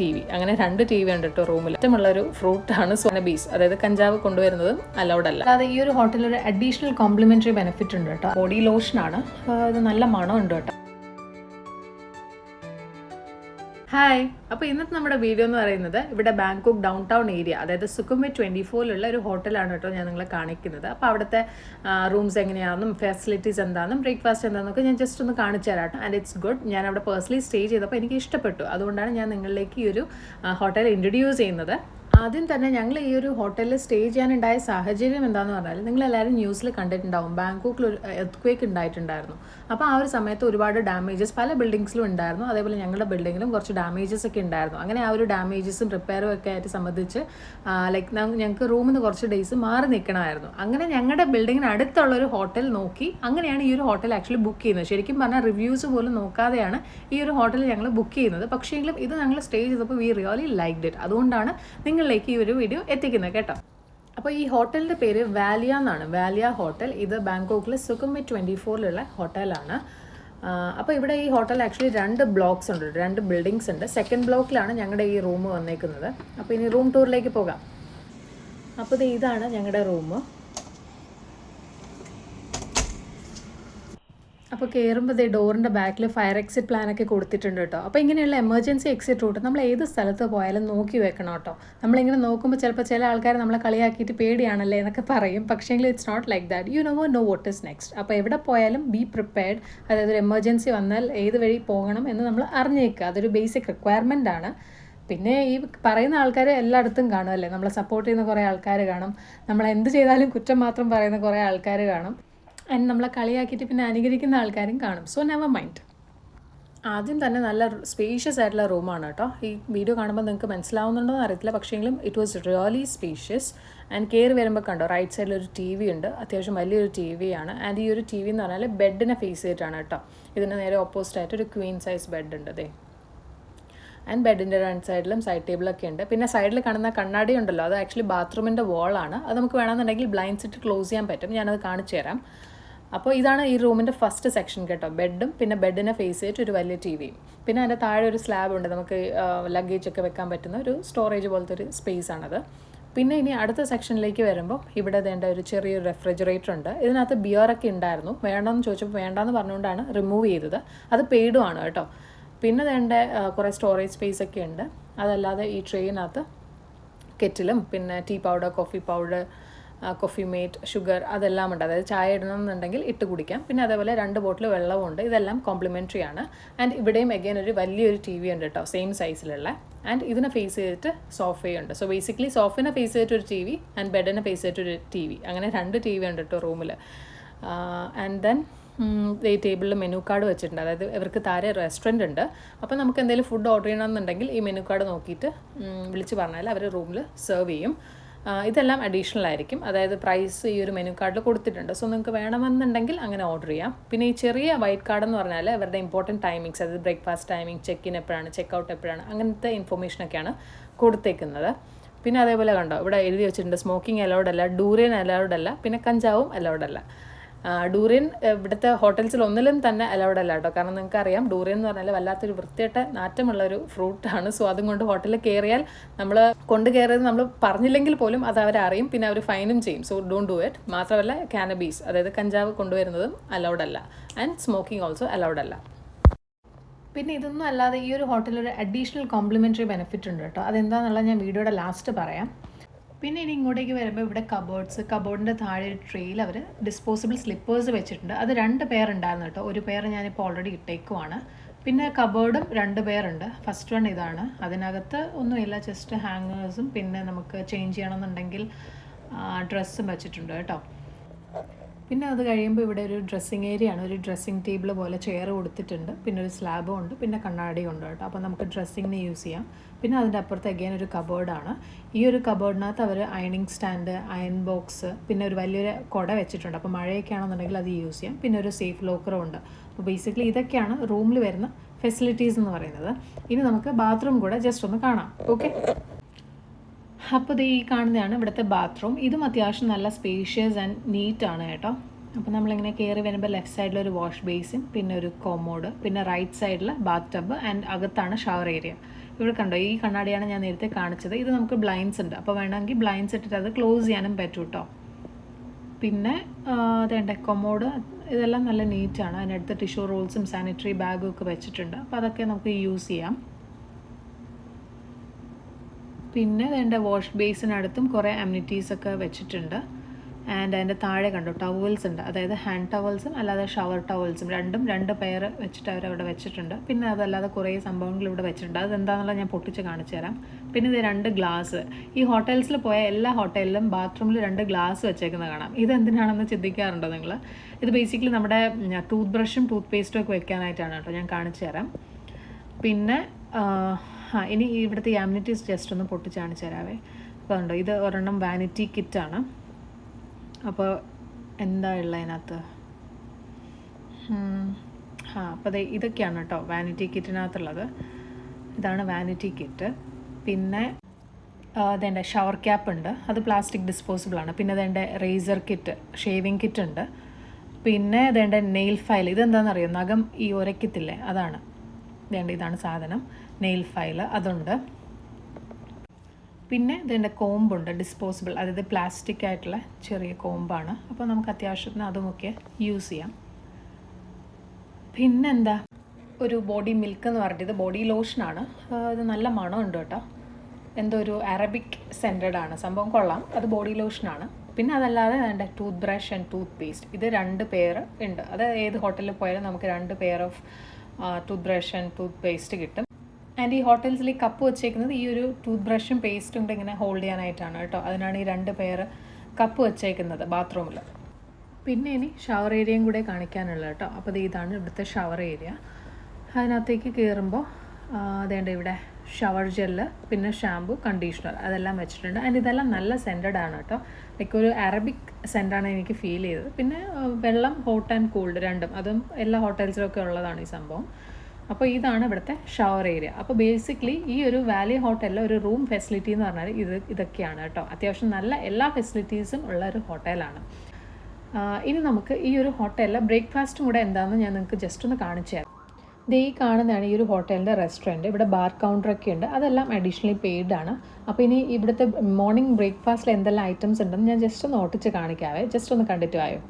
T V അങ്ങനെ രണ്ട് T V ഉണ്ട് കേട്ടോ റൂമിൽ ഇഷ്ടമുള്ള ഒരു ഫ്രൂട്ട് ഫ്രൂട്ടാണ് സോനബീസ് അതായത് കഞ്ചാവ് കൊണ്ടുവരുന്നത് അലൗഡ് അല്ല. അതായത് ഈ ഒരു ഹോട്ടലിൽ ഒരു അഡീഷണൽ കോംപ്ലിമെന്ററി ബെനിഫിറ്റ് ഉണ്ട് കേട്ടോ. ബോഡി ലോഷൻ ആണ്. ഇത് നല്ല മണം ഉണ്ട് കേട്ടോ. ഹായ് അപ്പോൾ ഇന്നത്തെ നമ്മുടെ വീഡിയോ എന്ന് പറയുന്നത് ഇവിടെ ബാങ്കോക്ക് ഡൗൺ ടൗൺ ഏരിയ അതായത് സുക്കുംബെ ട്വന്റി ഫോറിലുള്ള ഒരു ഹോട്ടലാണ് കേട്ടോ ഞാൻ നിങ്ങളെ കാണിക്കുന്നത്. അപ്പോൾ അവിടുത്തെ റൂംസ് എങ്ങനെയാണെന്നും ഫെസിലിറ്റീസ് എന്താണെന്നും ബ്രേക്ക്ഫാസ്റ്റ് എന്താണെന്നൊക്കെ ഞാൻ ജസ്റ്റ് ഒന്ന് കാണിച്ചു തരാം ആൻഡ് ഇറ്റ്സ് ഗുഡ് ഞാൻ അവിടെ പേഴ്സണലി സ്റ്റേ ചെയ്തപ്പോൾ എനിക്ക് ഇഷ്ടപ്പെട്ടു. അതുകൊണ്ടാണ് ഞാൻ നിങ്ങളിലേക്ക് ഈ ഒരു ഹോട്ടൽ ഇൻട്രൊഡ്യൂസ് ചെയ്യുന്നത്. ആദ്യം തന്നെ ഞങ്ങൾ ഈ ഒരു ഹോട്ടലിൽ സ്റ്റേ ചെയ്യാനുണ്ടായ സാഹചര്യം എന്താണെന്ന് പറഞ്ഞാൽ നിങ്ങളെല്ലാവരും ന്യൂസിൽ കണ്ടിട്ടുണ്ടാവും. ബാങ്കോക്കിൽ ഒരു എർത്ത് ഉണ്ടായിട്ടുണ്ടായിരുന്നു. അപ്പോൾ ആ ഒരു സമയത്ത് ഒരുപാട് ഡാമേജസ് പല ബിൽഡിങ്സിലും ഉണ്ടായിരുന്നു. അതേപോലെ ഞങ്ങളുടെ ബിൽഡിങ്ങിലും കുറച്ച് ഡാമേജസ് ഒക്കെ ഉണ്ടായിരുന്നു. അങ്ങനെ ആ ഒരു ഡാമേജസും റിപ്പയറും ഒക്കെ ആയിട്ട് സംബന്ധിച്ച് ലൈക്ക് ഞങ്ങൾക്ക് റൂമിൽ നിന്ന് കുറച്ച് ഡേയ്സ് മാറി നിൽക്കണമായിരുന്നു അങ്ങനെ ഞങ്ങളുടെ ബിൽഡിങ്ങിന് അടുത്തുള്ള ഒരു ഹോട്ടൽ നോക്കി അങ്ങനെയാണ് ഈ ഒരു ഹോട്ടൽ ആക്ച്വലി ബുക്ക് ചെയ്യുന്നത്. ശരിക്കും പറഞ്ഞാൽ റിവ്യൂസ് പോലും നോക്കാതെയാണ് ഈ ഒരു ഹോട്ടൽ ഞങ്ങൾ ബുക്ക് ചെയ്യുന്നത്. പക്ഷേങ്കിലും ഇത് ഞങ്ങൾ സ്റ്റേ ചെയ്തപ്പോൾ വി റിയലി ലൈക്ക് ഇറ്റ് അതുകൊണ്ടാണ് നിങ്ങളിലേക്ക് ഈ ഒരു വീഡിയോ എത്തിക്കുന്നത് കേട്ടോ. അപ്പോൾ ഈ ഹോട്ടലിന്റെ പേര് വാലിയ എന്നാണ്. വാലിയ ഹോട്ടൽ. ഇത് ബാങ്കോക്കിലെ സുഖമി ട്വന്റി ഫോറിലുള്ള ഹോട്ടലാണ്. അപ്പോൾ ഇവിടെ ഈ ഹോട്ടൽ ആക്ച്വലി രണ്ട് ബ്ലോക്സ് ഉണ്ട്. രണ്ട് ബിൽഡിങ്സ് ഉണ്ട്. സെക്കൻഡ് ബ്ലോക്കിലാണ് ഞങ്ങളുടെ ഈ റൂം വന്നേക്കുന്നത്. അപ്പോൾ ഇനി റൂം ടൂറിലേക്ക് പോകാം. അപ്പോൾ ഇത് ഇതാണ് ഞങ്ങളുടെ റൂം അപ്പോൾ കയറുമ്പോൾ ദേ ഡോറിന്റെ ബാക്കിൽ ഫയർ എക്സിറ്റ് പ്ലാൻ ഒക്കെ കൊടുത്തിട്ടുണ്ട് കേട്ടോ. അപ്പോൾ ഇങ്ങനെയുള്ള എമർജൻസി എക്സിറ്റ് റൂട്ട് നമ്മൾ ഏത് സ്ഥലത്ത് പോയാലും നോക്കി വെക്കണം കേട്ടോ. നമ്മളിങ്ങനെ നോക്കുമ്പോൾ ചിലപ്പോൾ ചില ആൾക്കാർ നമ്മളെ കളിയാക്കിയിട്ട് പേടിയാണല്ലേ എന്നൊക്കെ പറയും. പക്ഷേ it's not like that you know no what is next അപ്പോൾ എവിടെ പോയാലും ബി പ്രിപ്പയർഡ് അതായത് ഒരു എമർജൻസി വന്നാൽ ഏത് വഴി പോകണം എന്ന് നമ്മൾ അറിഞ്ഞേക്കുക. അതൊരു ബേസിക് റിക്വയർമെന്റ് ആണ്. പിന്നെ ഈ പറയുന്ന ആൾക്കാർ എല്ലായിടത്തും കാണും അല്ലേ? നമ്മളെ സപ്പോർട്ട് ചെയ്യുന്ന കുറേ ആൾക്കാർ കാണും. നമ്മൾ എന്ത് ചെയ്താലും കുറ്റം മാത്രം പറയുന്ന കുറേ ആൾക്കാർ കാണും. ആൻഡ് നമ്മളെ കളിയാക്കിയിട്ട് പിന്നെ അനുകരിക്കുന്ന ആൾക്കാരും കാണും. സോ നെവർ മൈൻഡ് ആദ്യം തന്നെ നല്ല സ്പേഷ്യസ് ആയിട്ടുള്ള റൂമാണ് കേട്ടോ. ഈ വീഡിയോ കാണുമ്പോൾ നിങ്ങൾക്ക് മനസ്സിലാവുന്നുണ്ടോ അറിയത്തില്ല. പക്ഷേങ്കിലും it was really spacious and കയറി വരുമ്പോൾ കണ്ടോ റൈറ്റ് സൈഡിൽ ഒരു ടി വി ഉണ്ട്. അത്യാവശ്യം വലിയൊരു ടി വി ആണ്. ആൻഡ് ഈ ഒരു ടി വി എന്ന് പറഞ്ഞാൽ ബെഡിനെ ഫേസ് ചെയ്തിട്ടാണ് കേട്ടോ. ഇതിന് നേരെ ഓപ്പോസിറ്റ് ആയിട്ട് ഒരു ക്വീൻ സൈസ് ബെഡ് ഉണ്ട് അതെ ആൻഡ് ബെഡിന്റെ രണ്ട് സൈഡിലും സൈഡ് ടേബിളൊക്കെ ഉണ്ട്. പിന്നെ സൈഡിൽ കാണുന്ന കണ്ണാടി ഉണ്ടല്ലോ അത് ആക്ച്വലി ബാത്റൂമിന്റെ വാളാണ് അത് നമുക്ക് വേണമെന്നുണ്ടെങ്കിൽ ബ്ലൈൻഡ്സ് ഇട്ട് ക്ലോസ് ചെയ്യാൻ പറ്റും. ഞാനത് കാണിച്ചു തരാം. അപ്പോൾ ഇതാണ് ഈ റൂമിന്റെ ഫസ്റ്റ് സെക്ഷൻ കേട്ടോ. ബെഡും പിന്നെ ബെഡിനെ ഫേസ് ചെയ്തിട്ട് ഒരു വലിയ ടി വിയും പിന്നെ അതിന്റെ താഴെ ഒരു സ്ലാബ് ഉണ്ട്. നമുക്ക് ലഗേജ് ഒക്കെ വെക്കാൻ പറ്റുന്ന ഒരു സ്റ്റോറേജ് പോലത്തെ ഒരു സ്പേസ് ആണത്. പിന്നെ ഇനി അടുത്ത സെക്ഷനിലേക്ക് വരുമ്പോൾ ഇവിടെ വേണ്ട ഒരു ചെറിയൊരു റെഫ്രിജറേറ്റർ ഉണ്ട്. ഇതിനകത്ത് ബിയറൊക്കെ ഉണ്ടായിരുന്നു. വേണമെന്ന് ചോദിച്ചപ്പോൾ വേണ്ടെന്ന് പറഞ്ഞുകൊണ്ടാണ് റിമൂവ് ചെയ്തത്. അത് പെയ്ഡുമാണ് കേട്ടോ. പിന്നെ വേണ്ട കുറേ സ്റ്റോറേജ് സ്പേസ് ഒക്കെ ഉണ്ട്. അതല്ലാതെ ഈ ട്രെയിനകത്ത് കെറ്റിലും പിന്നെ tea powder coffee powder coffee mate sugar അതെല്ലാം ഉണ്ട്. അതായത് ചായ ഇടണമെന്നുണ്ടെങ്കിൽ ഇട്ട് കുടിക്കാം. പിന്നെ അതേപോലെ രണ്ട് ബോട്ടിൽ വെള്ളവും ഉണ്ട്. ഇതെല്ലാം കോംപ്ലിമെന്ററി ആണ്. ആൻഡ് ഇവിടെയും അഗൈൻ ഒരു വലിയൊരു ടി വി ഉണ്ട് കേട്ടോ സെയിം സൈസിലുള്ള ആൻഡ് ഇതിനെ ഫേസ് ചെയ്തിട്ട് സോഫയുണ്ട് സോ ബേസിക്കലി സോഫിനെ ഫേസ് ചെയ്തിട്ട് ഒരു ടി വി ആൻഡ് ബെഡിനെ ഫേസ് ചെയ്തിട്ട് ഒരു ടി വി അങ്ങനെ രണ്ട് ടി വി ഉണ്ട് കേട്ടോ റൂമിൽ ആൻഡ് ദെൻ ഈ ടേബിളിൽ മെനു കാർഡ് വെച്ചിട്ടുണ്ട്. അതായത് ഇവർക്ക് താരെ റെസ്റ്റോറന്റ് ഉണ്ട്. അപ്പോൾ നമുക്ക് എന്തെങ്കിലും ഫുഡ് ഓർഡർ ചെയ്യണമെന്നുണ്ടെങ്കിൽ ഈ മെനു കാർഡ് നോക്കിയിട്ട് വിളിച്ച് പറഞ്ഞാൽ അവർ റൂമിൽ സെർവ് ചെയ്യും. ഇതെല്ലാം അഡീഷണൽ ആയിരിക്കും. അതായത് പ്രൈസ് ഈ ഒരു മെനു കാർഡിൽ കൊടുത്തിട്ടുണ്ട്. സോ നിങ്ങൾക്ക് വേണമെന്നുണ്ടെങ്കിൽ അങ്ങനെ ഓർഡർ ചെയ്യാം. പിന്നെ ഈ ചെറിയ വൈറ്റ് കാർഡ് എന്ന് പറഞ്ഞാൽ അവരുടെ ഇമ്പോർട്ടന്റ് ടൈമിങ്സ് അതായത് ബ്രേക്ക്ഫാസ്റ്റ് ടൈമിംഗ് ചെക്ക് ഇൻ എപ്പോഴാണ് ചെക്ക് ഔട്ട് എപ്പോഴാണ് അങ്ങനത്തെ ഇൻഫർമേഷനൊക്കെയാണ് കൊടുത്തേക്കുന്നത്. പിന്നെ അതേപോലെ കണ്ടോ ഇവിടെ എഴുതി വെച്ചിട്ടുണ്ട് സ്മോക്കിംഗ് അലൗഡ് അല്ല ഡൂറിയൻ അലൗഡ് അല്ല പിന്നെ കഞ്ചാവും അലൗഡ് അല്ല. ഡൂറിയൻ ഇവിടുത്തെ ഹോട്ടൽസിൽ ഒന്നിലും തന്നെ അലൗഡ് അല്ല കേട്ടോ. കാരണം നിങ്ങൾക്ക് അറിയാം ഡൂറിയൻ എന്ന് പറഞ്ഞാൽ വല്ലാത്തൊരു വൃത്തിയായിട്ട് നാറ്റമുള്ള ഒരു ഫ്രൂട്ടാണ് സോ അതും കൊണ്ട് ഹോട്ടലിൽ കയറിയാൽ നമ്മൾ കൊണ്ട് കയറിയത് നമ്മൾ പറഞ്ഞില്ലെങ്കിൽ പോലും അത് അവരറിയും പിന്നെ അവർ ഫൈനും ചെയ്യും. സോ ഡോൺ ഡു ഇറ്റ് മാത്രമല്ല കാനബീസ് അതായത് കഞ്ചാവ് കൊണ്ടുവരുന്നതും അലൗഡ് അല്ല. ആൻഡ് സ്മോക്കിംഗ് ഓൾസോ അലൗഡ് അല്ല. പിന്നെ ഇതൊന്നും അല്ലാതെ ഈ ഒരു ഹോട്ടലിൽ ഒരു അഡീഷണൽ കോംപ്ലിമെന്ററി ബെനിഫിറ്റ് ഉണ്ട് കേട്ടോ. അതെന്താണെന്നുള്ളത് ഞാൻ വീഡിയോയുടെ ലാസ്റ്റ് പറയാം. പിന്നെ ഇനി ഇങ്ങോട്ടേക്ക് വരുമ്പോൾ ഇവിടെ കബോർഡ്സ് കബോർഡിന്റെ താഴെ ഒരു ട്രെയിൽ അവർ ഡിസ്പോസിബിൾ സ്ലിപ്പേഴ്സ് വെച്ചിട്ടുണ്ട്. അത് രണ്ട് പെയർ ഉണ്ടായിരുന്നു കേട്ടോ. ഒരു പെയർ ഞാനിപ്പോൾ ഓൾറെഡി ഇട്ടേക്കുവാണ്. പിന്നെ കബോർഡും രണ്ട് പെയറുണ്ട് ഫസ്റ്റ് വൺ ഇതാണ്. അതിനകത്ത് ഒന്നുമില്ല ജസ്റ്റ് ഹാങ്ങേഴ്സും പിന്നെ നമുക്ക് ചേഞ്ച് ചെയ്യണമെന്നുണ്ടെങ്കിൽ ഡ്രസ്സും വെച്ചിട്ടുണ്ട് കേട്ടോ. പിന്നെ അത് കഴിയുമ്പോൾ ഇവിടെ ഒരു ഡ്രസ്സിങ് ഏരിയ ആണ്. ഒരു ഡ്രസ്സിങ് ടേബിൾ പോലെ ചെയർ കൊടുത്തിട്ടുണ്ട്. പിന്നെ ഒരു സ്ലാബും ഉണ്ട്. പിന്നെ കണ്ണാടിയും ഉണ്ട് കേട്ടോ. അപ്പോൾ നമുക്ക് ഡ്രസ്സിങ്ങിന് യൂസ് ചെയ്യാം. പിന്നെ അതിന്റെ അപ്പുറത്ത് അഗൈൻ ഒരു കബോർഡാണ് ഈ ഒരു കബോർഡിനകത്ത് അവർ അയണിങ് സ്റ്റാൻഡ് അയൺ ബോക്സ് പിന്നെ ഒരു വലിയൊരു കുട വെച്ചിട്ടുണ്ട്. അപ്പോൾ മഴയൊക്കെ ആണെന്നുണ്ടെങ്കിൽ അത് യൂസ് ചെയ്യാം. പിന്നെ ഒരു സേഫ് ലോക്കറും ഉണ്ട്. അപ്പോൾ ബേസിക്കലി ഇതൊക്കെയാണ് റൂമിൽ വരുന്ന ഫെസിലിറ്റീസ് എന്ന് പറയുന്നത്. ഇനി നമുക്ക് ബാത്റൂം കൂടെ ജസ്റ്റ് ഒന്ന് കാണാം. ഓക്കെ അപ്പോൾ ഇത് ഈ കാണുന്നതാണ് ഇവിടുത്തെ ബാത്റൂം ഇതും അത്യാവശ്യം നല്ല സ്പേഷ്യസ് ആൻഡ് നീറ്റ് ആണ് കേട്ടോ. അപ്പോൾ നമ്മളിങ്ങനെ കയറി വരുമ്പോൾ ലെഫ്റ്റ് സൈഡിൽ ഒരു വാഷ് ബേസിൻ പിന്നെ ഒരു കോമോഡ് പിന്നെ റൈറ്റ് സൈഡിൽ ബാത്ത് ടബ് ആൻഡ് അകത്താണ് ഷവർ ഏരിയ ഇവിടെ കണ്ടോ ഈ കണ്ണാടിയാണ് ഞാൻ നേരത്തെ കാണിച്ചത്. ഇത് നമുക്ക് ബ്ലൈൻഡ്സ് ഉണ്ട്. അപ്പോൾ വേണമെങ്കിൽ ബ്ലൈൻഡ്സ് ഇട്ടിട്ട് അത് ക്ലോസ് ചെയ്യാനും പറ്റും കേട്ടോ. പിന്നെ അതേണ്ട കൊമോഡ് ഇതെല്ലാം നല്ല നീറ്റാണ് അതിനടുത്ത് ടിഷ്യൂ റോൾസും സാനിറ്ററി ബാഗും ഒക്കെ വെച്ചിട്ടുണ്ട്. അപ്പോൾ അതൊക്കെ നമുക്ക് യൂസ് ചെയ്യാം. പിന്നെ അതിന്റെ വാഷ് ബേസിനടുത്തും കുറേ അമ്യൂണിറ്റീസ് ഒക്കെ വെച്ചിട്ടുണ്ട്. ആൻഡ് അതിന്റെ താഴെ കണ്ടു ടവൽസ് ഉണ്ട്. അതായത് ഹാൻഡ് ടവൽസും അല്ലാതെ ഷവർ ടവൽസും രണ്ടും രണ്ട് പെയർ വെച്ചിട്ട് അവരവിടെ വെച്ചിട്ടുണ്ട്. പിന്നെ അതല്ലാതെ കുറേ സംഭവങ്ങൾ ഇവിടെ വെച്ചിട്ടുണ്ട്. അതെന്താണെന്നുള്ളത് ഞാൻ പൊട്ടിച്ച് കാണിച്ചു തരാം. പിന്നെ ഇത് രണ്ട് ഗ്ലാസ് ഈ ഹോട്ടൽസിൽ പോയ എല്ലാ ഹോട്ടലിലും ബാത്റൂമിൽ രണ്ട് ഗ്ലാസ് വെച്ചേക്കുന്നത് കാണാം. ഇത് എന്തിനാണെന്ന് ചിന്തിക്കാറുണ്ടോ നിങ്ങൾ ഇത് ബേസിക്കലി നമ്മുടെ ടൂത്ത് ബ്രഷും ടൂത്ത് പേസ്റ്റും ഒക്കെ വെക്കാനായിട്ടാണ് കേട്ടോ ഞാൻ കാണിച്ചു തരാം. പിന്നെ ആ ഇനി ഇവിടുത്തെ യാമിനിറ്റീസ് ജസ്റ്റ് ഒന്ന് പൊട്ടിച്ച് കാണിച്ചു തരാവേ. അപ്പോൾ ഉണ്ടോ ഇത് ഒരെണ്ണം വാനിറ്റി കിറ്റാണ് അപ്പോൾ എന്താ ഉള്ളത് അതിനകത്ത് ആ അപ്പോൾ അതെ ഇതൊക്കെയാണ് കേട്ടോ വാനിറ്റി കിറ്റിനകത്തുള്ളത് ഇതാണ് വാനിറ്റി കിറ്റ് പിന്നെ അതെന്റെ ഷവർ ക്യാപ്പ് ഉണ്ട്. അത് പ്ലാസ്റ്റിക് ഡിസ്പോസിബിൾ ആണ്. പിന്നെ അതെന്റെ റേസർ കിറ്റ് ഷേവിങ് കിറ്റ് ഉണ്ട്. പിന്നെ അതെന്റെ നെയിൽ ഫയൽ ഇതെന്താണെന്നറിയോ നഖം ഈ ഉരയ്ക്കത്തില്ലേ അതാണ്. വേണ്ട ഇതാണ് സാധനം. നെയിൽ ഫയൽ അതുണ്ട്. പിന്നെ ഇതിന്റെ കോമ്പുണ്ട് ഡിസ്പോസിബിൾ അതായത് പ്ലാസ്റ്റിക് ആയിട്ടുള്ള ചെറിയ കോമ്പാണ്. അപ്പോൾ നമുക്ക് അത്യാവശ്യത്തിന് അതുമൊക്കെ യൂസ് ചെയ്യാം. പിന്നെന്താ? ഒരു ബോഡി മിൽക്ക് എന്ന് പറഞ്ഞിട്ട് ഇത് ബോഡി ലോഷനാണ് ഇത് നല്ല മണമുണ്ട് കേട്ടോ. എന്തോ ഒരു അറബിക് സെന്റഡ് ആണ്. സംഭവം കൊള്ളാം. അത് ബോഡി ലോഷനാണ് പിന്നെ അതല്ലാതെ അതിന്റെ toothbrush and toothpaste ഇത് രണ്ട് പെയർ ഉണ്ട്. അത് ഏത് ഹോട്ടലിൽ പോയാലും നമുക്ക് രണ്ട് pair of toothbrush and toothpaste കിട്ടും. ആൻഡ് ഈ ഹോട്ടൽസിൽ കപ്പ് വെച്ചേക്കുന്നത് ഈ ഒരു ടൂത്ത് ബ്രഷും പേസ്റ്റും കൂടെ ഇങ്ങനെ ഹോൾഡ് ചെയ്യാനായിട്ടാണ് കേട്ടോ. അതിനാണ് ഈ രണ്ട് പേർ കപ്പ് വെച്ചേക്കുന്നത് ബാത്റൂമിൽ പിന്നെ ഇനി ഷവർ ഏരിയയും കൂടെ കാണിക്കാനുള്ള കേട്ടോ. അപ്പോൾ ഇതാണ് ഇവിടുത്തെ ഷവർ ഏരിയ അതിനകത്തേക്ക് കയറുമ്പോൾ അതേണ്ട ഇവിടെ ഷവർ ജെല്ല് പിന്നെ ഷാമ്പു കണ്ടീഷണർ അതെല്ലാം വെച്ചിട്ടുണ്ട്. ആൻഡ് ഇതെല്ലാം നല്ല സെന്റഡ് ആണ് കേട്ടോ. ലൈക്ക് ഒരു അറബിക് സെന്റാണ് എനിക്ക് ഫീൽ ചെയ്തത്. പിന്നെ വെള്ളം ഹോട്ട് ആൻഡ് കൂൾഡ് രണ്ടും. അതും എല്ലാ ഹോട്ടൽസിലൊക്കെ ഉള്ളതാണ് ഈ സംഭവം. അപ്പോൾ ഇതാണ് ഇവിടുത്തെ ഷവർ ഏരിയ അപ്പോൾ ബേസിക്കലി ഈ ഒരു വാലി ഹോട്ടലിലെ ഒരു റൂം ഫെസിലിറ്റി എന്ന് പറഞ്ഞാൽ ഇത് ഇതൊക്കെയാണ് കേട്ടോ. അത്യാവശ്യം നല്ല എല്ലാ ഫെസിലിറ്റീസും ഉള്ള ഒരു ഹോട്ടലാണ് ഇനി നമുക്ക് ഈ ഒരു ഹോട്ടലിലെ ബ്രേക്ക്ഫാസ്റ്റും കൂടെ എന്താണെന്ന് ഞാൻ നിങ്ങൾക്ക് ജസ്റ്റ് ഒന്ന് കാണിച്ചു തരാം. ഇത് ഈ കാണുന്നതാണ് ഈ ഒരു ഹോട്ടലിന്റെ റെസ്റ്റോറന്റ് ഇവിടെ ബാർ കൗണ്ടറൊക്കെ ഉണ്ട്. അതെല്ലാം അഡീഷണലി പെയ്ഡ് ആണ്. അപ്പോൾ ഇനി ഇവിടുത്തെ മോർണിംഗ് ബ്രേക്ക്ഫാസ്റ്റിൽ എന്തെല്ലാം ഐറ്റംസ് ഉണ്ടെന്ന് ഞാൻ ജസ്റ്റ് ഒന്ന് ഓട്ടിച്ച് കാണിക്കാവേ. ജസ്റ്റ് ഒന്ന് കണ്ടിട്ട് ആയോ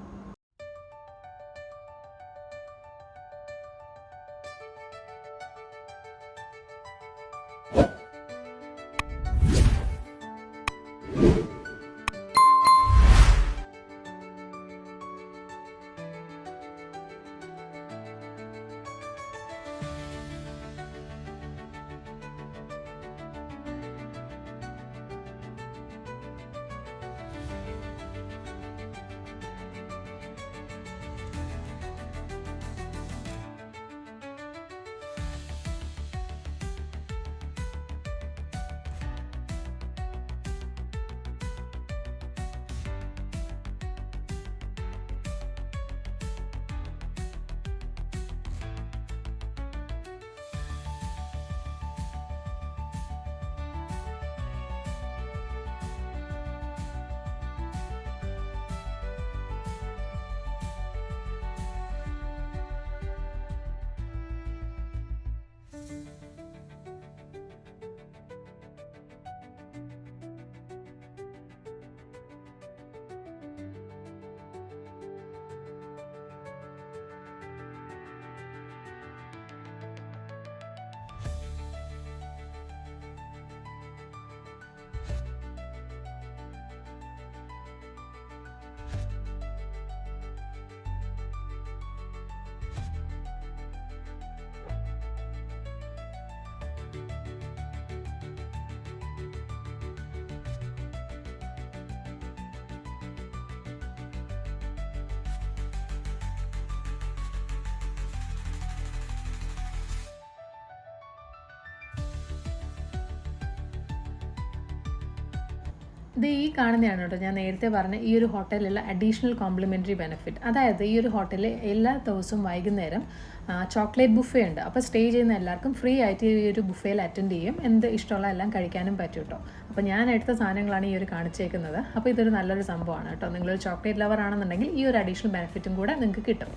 ഇത് ഈ കാണുന്നതാണ് കേട്ടോ. ഞാൻ നേരത്തെ പറഞ്ഞ ഈ ഒരു ഹോട്ടലിലുള്ള അഡീഷണൽ കോംപ്ലിമെന്ററി ബെനിഫിറ്റ് അതായത് ഈ ഒരു ഹോട്ടലിൽ എല്ലാ ദിവസവും വൈകുന്നേരം ചോക്ലേറ്റ് ബുഫേ ഉണ്ട്. അപ്പോൾ സ്റ്റേ ചെയ്യുന്ന എല്ലാവർക്കും ഫ്രീ ആയിട്ട് ഈ ഒരു ബുഫേയിൽ അറ്റൻഡ് ചെയ്യും. എന്ത് ഇഷ്ടമുള്ള എല്ലാം കഴിക്കാനും പറ്റും കേട്ടോ. അപ്പോൾ ഞാൻ എടുത്ത സാധനങ്ങളാണ് ഈ ഒരു കാണിച്ചേക്കുന്നത്. അപ്പോൾ ഇതൊരു നല്ലൊരു സംഭവമാണ് കേട്ടോ. നിങ്ങളൊരു ചോക്ലേറ്റ് ലവർ ആണെന്നുണ്ടെങ്കിൽ ഈ ഒരു അഡീഷണൽ ബെനിഫിറ്റും കൂടെ നിങ്ങൾക്ക് കിട്ടും.